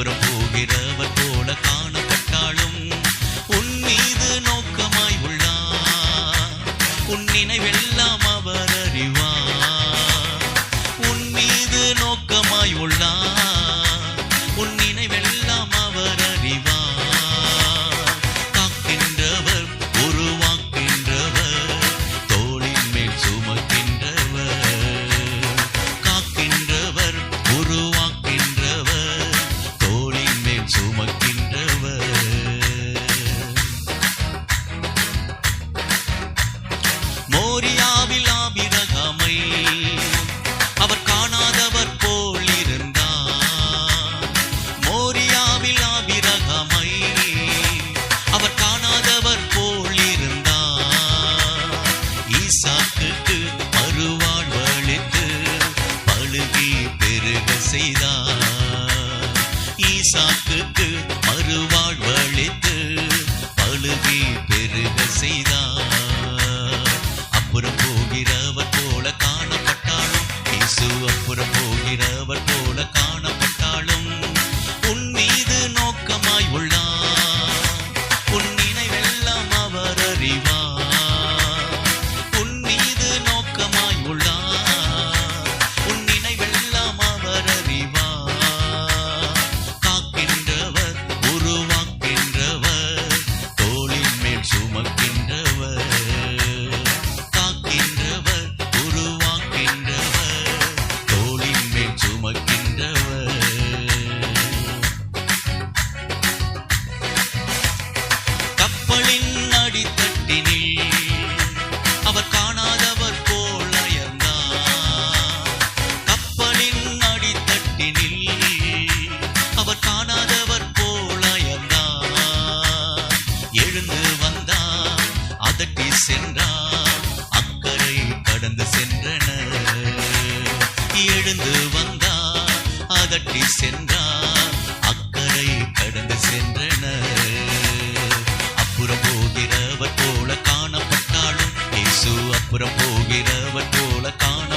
புறம் போகிறவர் போல காணப்பட்டாலும் உன் மீது நோக்கமாய் உள்ளார். உன் நினைவெல்லாம் அவர் அறிவார். உன் மீது நோக்கமாய் உள்ளார். ஈசாக்குக்கு மறுவாழ்வழித்து பழுவி பெருக செய்தார். அப்புறம் போகிறவர் போல காணப்பட்டாலும் இசு அப்புறம் போகிற ஏனெனில் அவர் காணாதவர் போல அயர்ந்தான். எழுந்து வந்தான் அதட்டி சென்றான். அக்கறை கடந்து சென்றனர். சென்றான். அக்கறை கடந்து சென்றனர். அப்புறம் போகிறவர் போல காணப்பட்டாலும் இயேசு அப்புறம் போகிறவர் போல காண